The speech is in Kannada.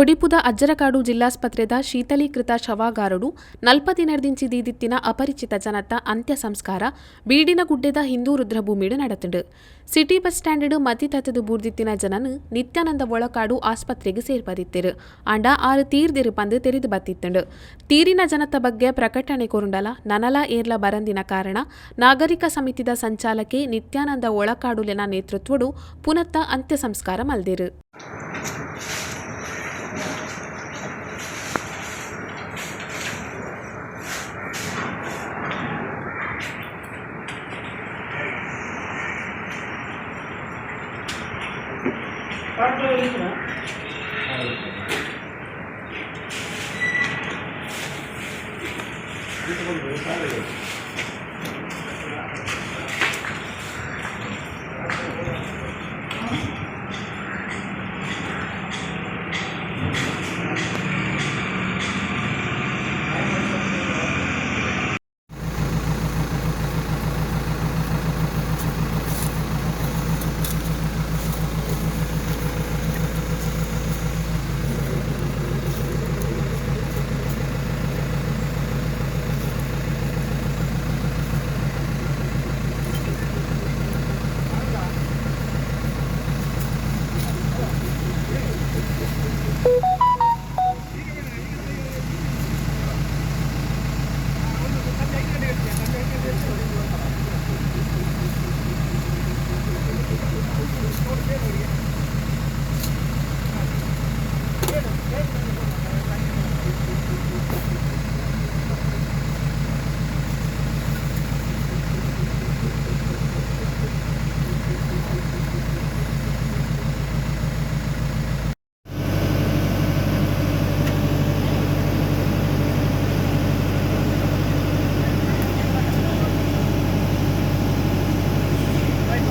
ಒಡಿಪುದ ಅಜ್ಜರಕಾಡು ಜಿಲ್ಲಾಸ್ಪತ್ರೆದ ಶೀತಲೀಕೃತ ಶವಾಗಾರಡು ನಲ್ಪದಿನದಿಂಚಿ ದೀದಿತ್ತಿನ ಅಪರಿಚಿತ ಜನತ್ತ ಅಂತ್ಯ ಸಂಸ್ಕಾರ ಬೀಡಿನ ಗುಡ್ಡೆದ ಹಿಂದೂ ರುದ್ರಭೂಮಿಡು ನಡೆತುಂಡು. ಸಿಟಿ ಬಸ್ ಸ್ಟ್ಯಾಂಡರ್ಡ್ ಮತಿ ತತದು ಬೂರ್ದಿತ್ತಿನ ಜನನು ನಿತ್ಯಾನಂದ ಒಳಕಾಡು ಆಸ್ಪತ್ರೆಗೆ ಸೇರ್ಪದಿತ್ತಿರು. ಅಂಡ ಆರು ತೀರ್ದಿರು ಪಂದು ತೆರೆದು ಬತ್ತಿತ್ತುಂಡು. ತೀರಿನ ಜನತ ಬಗ್ಗೆ ಪ್ರಕಟಣೆ ಕೊರುಂಡಲ ನನಲ ಏರ್ಲ ಬರಂದಿನ ಕಾರಣ ನಾಗರಿಕ ಸಮಿತಿದ ಸಂಚಾಲಕಿ ನಿತ್ಯಾನಂದ ಒಳಕಾಡುಲೆನ ನೇತೃತ್ವಡು ಪುನತ್ತ ಅಂತ್ಯ ಸಂಸ್ಕಾರ ಮಲ್ದಿರು. Thank you.